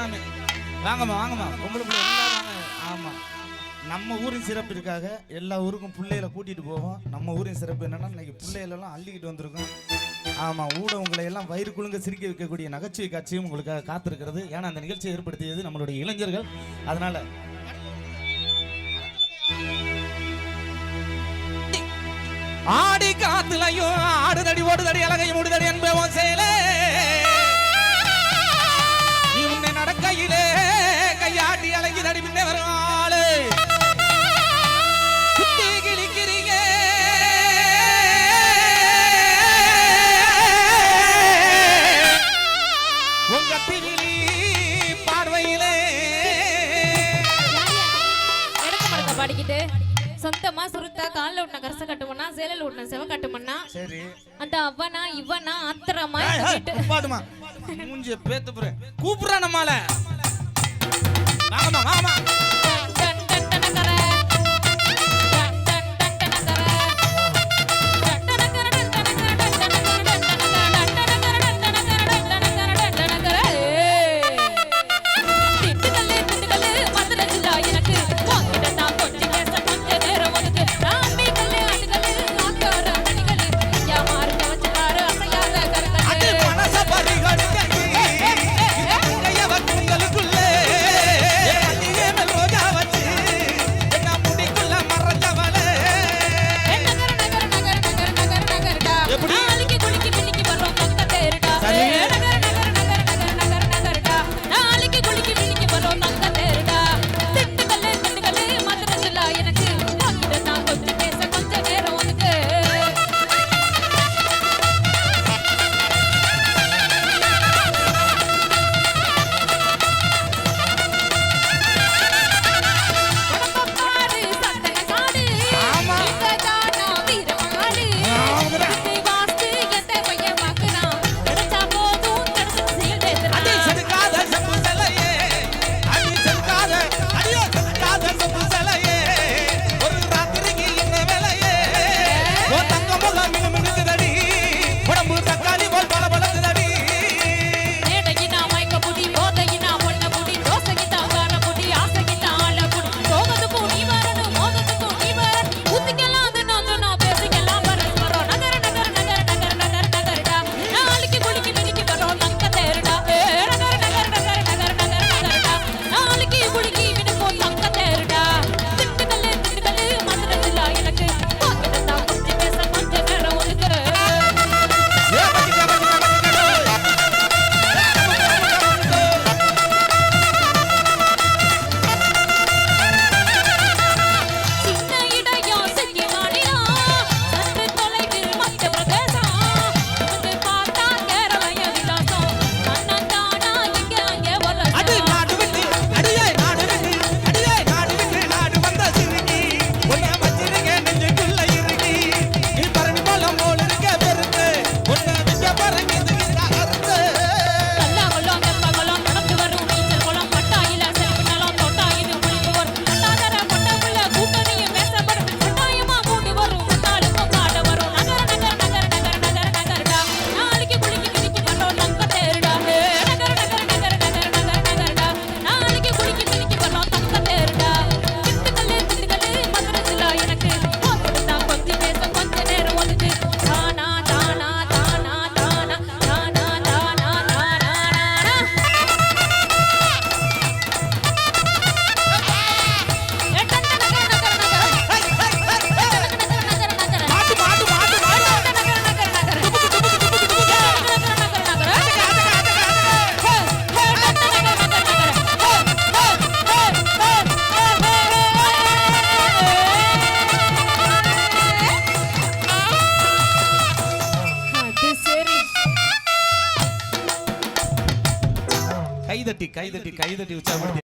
காணாமே வாங்கம்மா வாங்கம்மா. உங்களுக்கு பிள்ளை எல்லாரும் ஆமாம் நம்ம ஊரின் சிறப்பிற்காக எல்லா ஊருக்கும் பிள்ளைகளை கூட்டிகிட்டு போவோம். நம்ம ஊரின் சிறப்பு என்னென்னா இன்றைக்கி பிள்ளைகளெல்லாம் அள்ளிக்கிட்டு வந்திருக்கோம். ஆமாம் ஊட உங்களை எல்லாம் வயிறு குழுங்க சிரிக்க வைக்கக்கூடிய நகைச்சுவை காட்சியும் உங்களுக்காக காத்திருக்கிறது. ஏன்னா அந்த நிகழ்ச்சியை ஏற்படுத்தியது நம்மளுடைய இளைஞர்கள். அதனால் ஆடி காத்துலையும் ஆடுதடி ஓடுதடி அழகையும் ஓடுதடி என்பவன் செயலே பாடிக்கிட்டு சொந்தமா சுருத்தா காலில் விட்டின கரச கட்டுமண்ணா சேலையில் விட்டின செவ கட்டுமண்ணா சரி. அந்த அவனா இவனா ஆத்திரமா பாதுமா மூஞ்சிய பேத்து போறேன் கூப்பிடுறான் நம்மால. வாங்கம்மா வாங்கம்மா. കൈതട്ടി കൈതട്ടി കൈതട്ടി ഉച്ചാമർത്തി